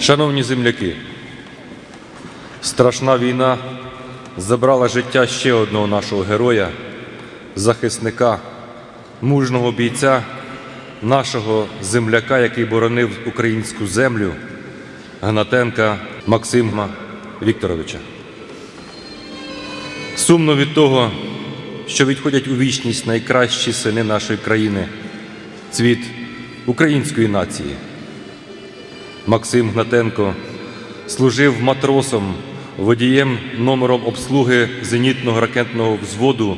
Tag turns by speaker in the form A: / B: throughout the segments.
A: Шановні земляки, страшна війна забрала життя ще одного нашого героя, захисника, мужного бійця, нашого земляка, який боронив українську землю, Гнатенка Максима Вікторовича. Сумно від того, що відходять у вічність найкращі сини нашої країни, цвіт української нації. Максим Гнатенко служив матросом, водієм номером обслуги зенітного ракетного взводу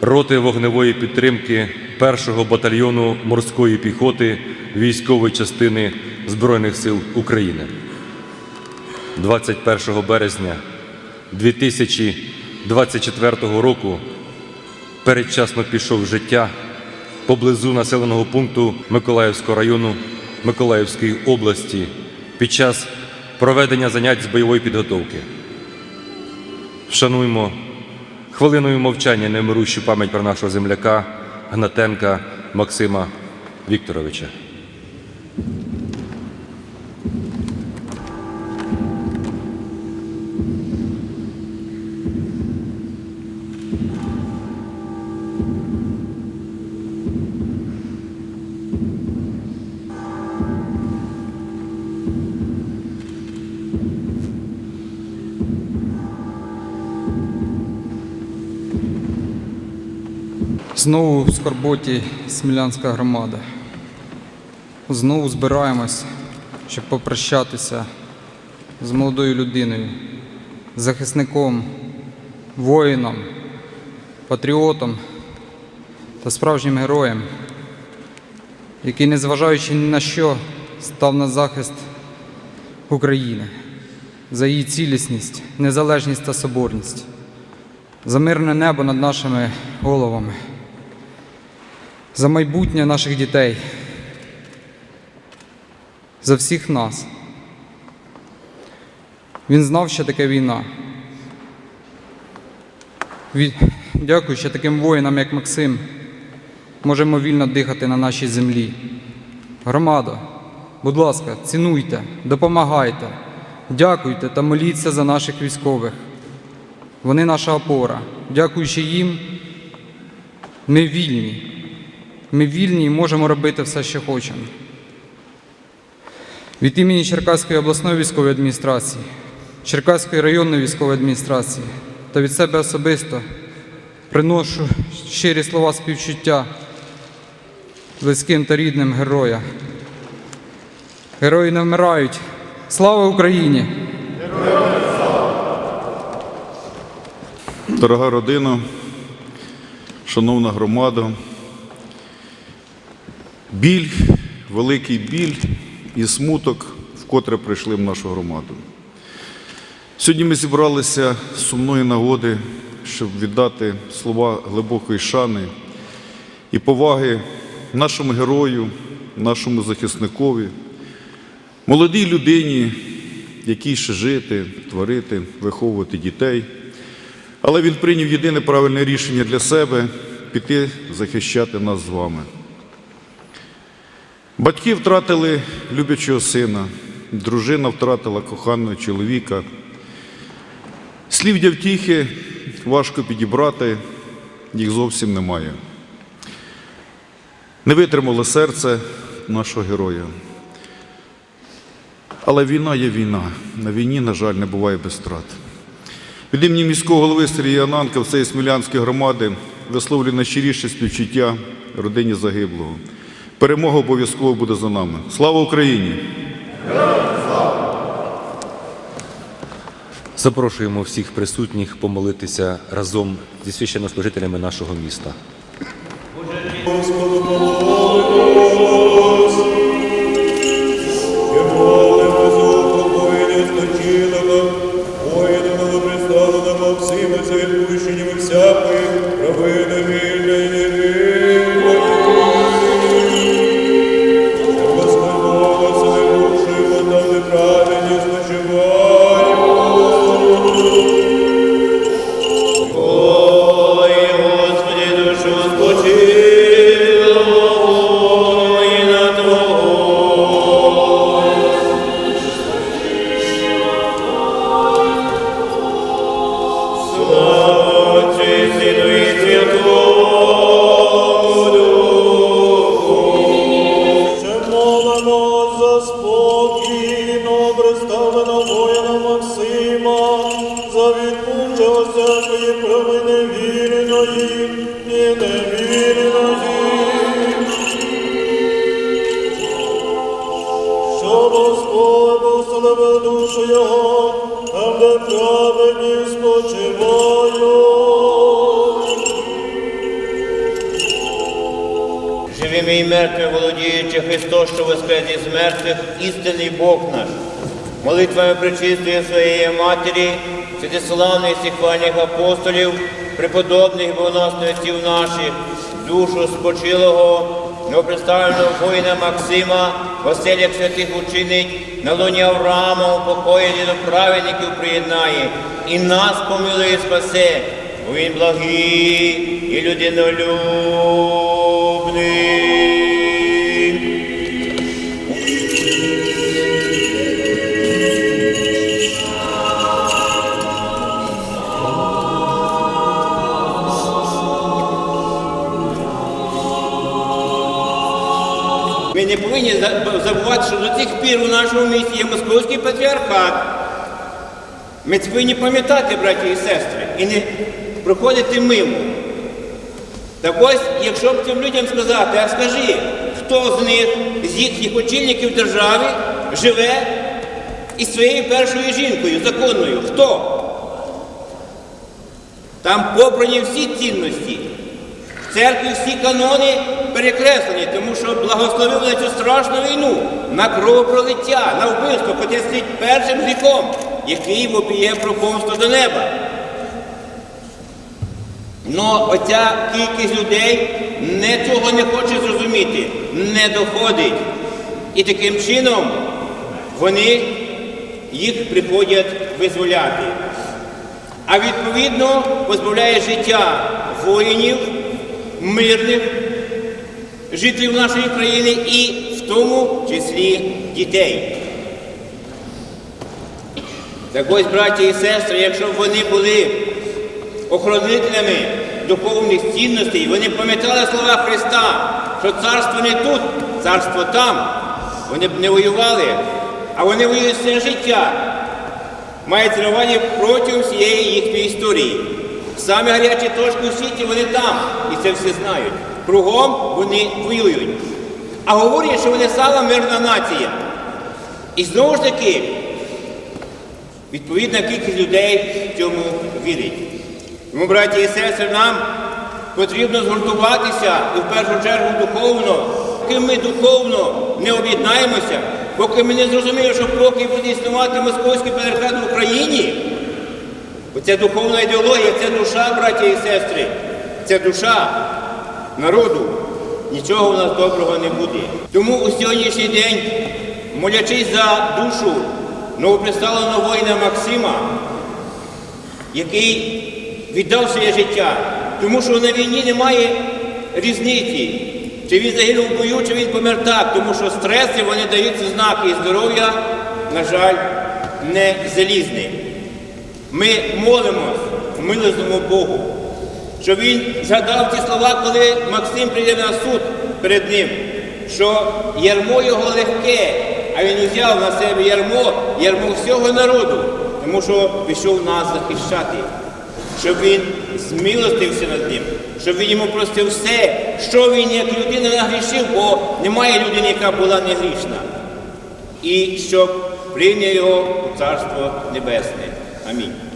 A: роти вогневої підтримки 1-го батальйону морської піхоти військової частини Збройних сил України. 21 березня 2024 року передчасно пішов життя поблизу населеного пункту Миколаївського району Миколаївської області під час проведення занять з бойової підготовки. Вшануємо хвилиною мовчання немирущу пам'ять про нашого земляка Гнатенка Максима Вікторовича.
B: Знову в скорботі Смілянська громада. Знову збираємось, щоб попрощатися з молодою людиною, захисником, воїном, патріотом та справжнім героєм, який, незважаючи ні на що, став на захист України за її цілісність, незалежність та соборність, за мирне небо над нашими головами за майбутнє наших дітей, за всіх нас. Він знав, що таке війна. Ві- Дякуючи таким воїнам, як Максим, можемо вільно дихати на нашій землі. Громада, будь ласка, цінуйте, допомагайте, дякуйте та моліться за наших військових. Вони наша опора. Дякуючи їм, ми вільні. Ми вільні і можемо робити все, що хочемо. Від імені Черкаської обласної військової адміністрації, Черкаської районної військової адміністрації та від себе особисто приношу щирі слова співчуття близьким та рідним героя. Герої не вмирають. Слава Україні!
C: Дорога родина, шановна громада, біль, великий біль і смуток вкотре прийшли в нашу громаду. Сьогодні ми зібралися з сумної нагоди, щоб віддати слова глибокої шани і поваги нашому герою, нашому захисникові, молодій людині, якій ще жити, творити, виховувати дітей. Але він прийняв єдине правильне рішення для себе піти захищати нас з вами. Батьки втратили люблячого сина, дружина втратила коханого чоловіка. Слів для втіхи важко підібрати, їх зовсім немає. Не витримало серце нашого героя. Але війна є війна. На війні, на жаль, не буває без втрат. Від імені міського голови Сергія Ананка всієї Смілянської громади висловлюю найщиріше співчуття родині загиблого. Перемога обов'язково буде за нами. Слава Україні!
A: Запрошуємо всіх присутніх помолитися разом зі священнослужителями нашого міста.
D: Душу його, там де праведні спочивають.
E: Живими і мертвими володіючи Христос, що воскрес із мертвих, істинний Бог наш. Молитвами причистої своєї Матері, святославних і хвальних апостолів, преподобних богоносних отців наших, душу спочилого, новоприставленого воїна Максима, Василя святих учинить, на луні Авраама упокоєння до праведників приєднає, і нас помилує спасе, бо він благий і людинолюбний. Повинні забувати, що до цих пір у нашому місті є московський патріархат. Ми повинні пам'ятати, браті і сестри, і не проходити мимо. Так ось, якщо б цим людям сказати, а скажи, хто з них, з їхніх очільників держави, живе із своєю першою жінкою, законною? Хто? Там попрані всі цінності. В церкві всі канони перекреслені, тому що благословив на цю страшну війну, на кровопролиття, на вбивство, хоча стоїть першим гріхом, який вопіє про помсту до неба. Но оця кількість людей не цього не хоче зрозуміти, не доходить. І таким чином вони їх приходять визволяти. А відповідно позбавляє життя воїнів, мирних жителів нашої країни і в тому числі дітей. Так ось, браті і сестри, якщо б вони були охоронителями духовних цінностей, вони пам'ятали слова Христа, що царство не тут, царство там. Вони б не воювали, а вони воюють все життя. На увазі протягом всієї їхньої історії. Самі гарячі точки у світі вони там, і це всі знають. Кругом вони воюють. А говорять, що вони сама мирна нація. І знову ж таки, відповідна кількість людей в цьому вірить. Тому, браті і сестри, нам потрібно згуртуватися і в першу чергу духовно. Поки ми духовно не об'єднаємося, поки ми не зрозуміємо, що поки буде існувати московський патріархат в Україні, бо це духовна ідеологія, це душа, браті і сестри, це душа народу. Нічого у нас доброго не буде. Тому у сьогоднішній день, молячись за душу новоприставленого воїна Максима, який віддав своє життя, тому що на війні немає різниці. Чи він загинув в бою, чи він помер так, тому що стреси вони дають знаки, і здоров'я, на жаль, не залізне. Ми молимось милозному Богу, щоб він згадав ті слова, коли Максим прийде на суд перед ним, що ярмо його легке, а він взяв на себе ярмо, ярмо всього народу, тому що пішов нас захищати, щоб він змилостився над ним, щоб він йому простив все, що він як людина нагрішив, бо немає людини, яка була не грішна. І щоб прийняв його у Царство Небесне. Амінь.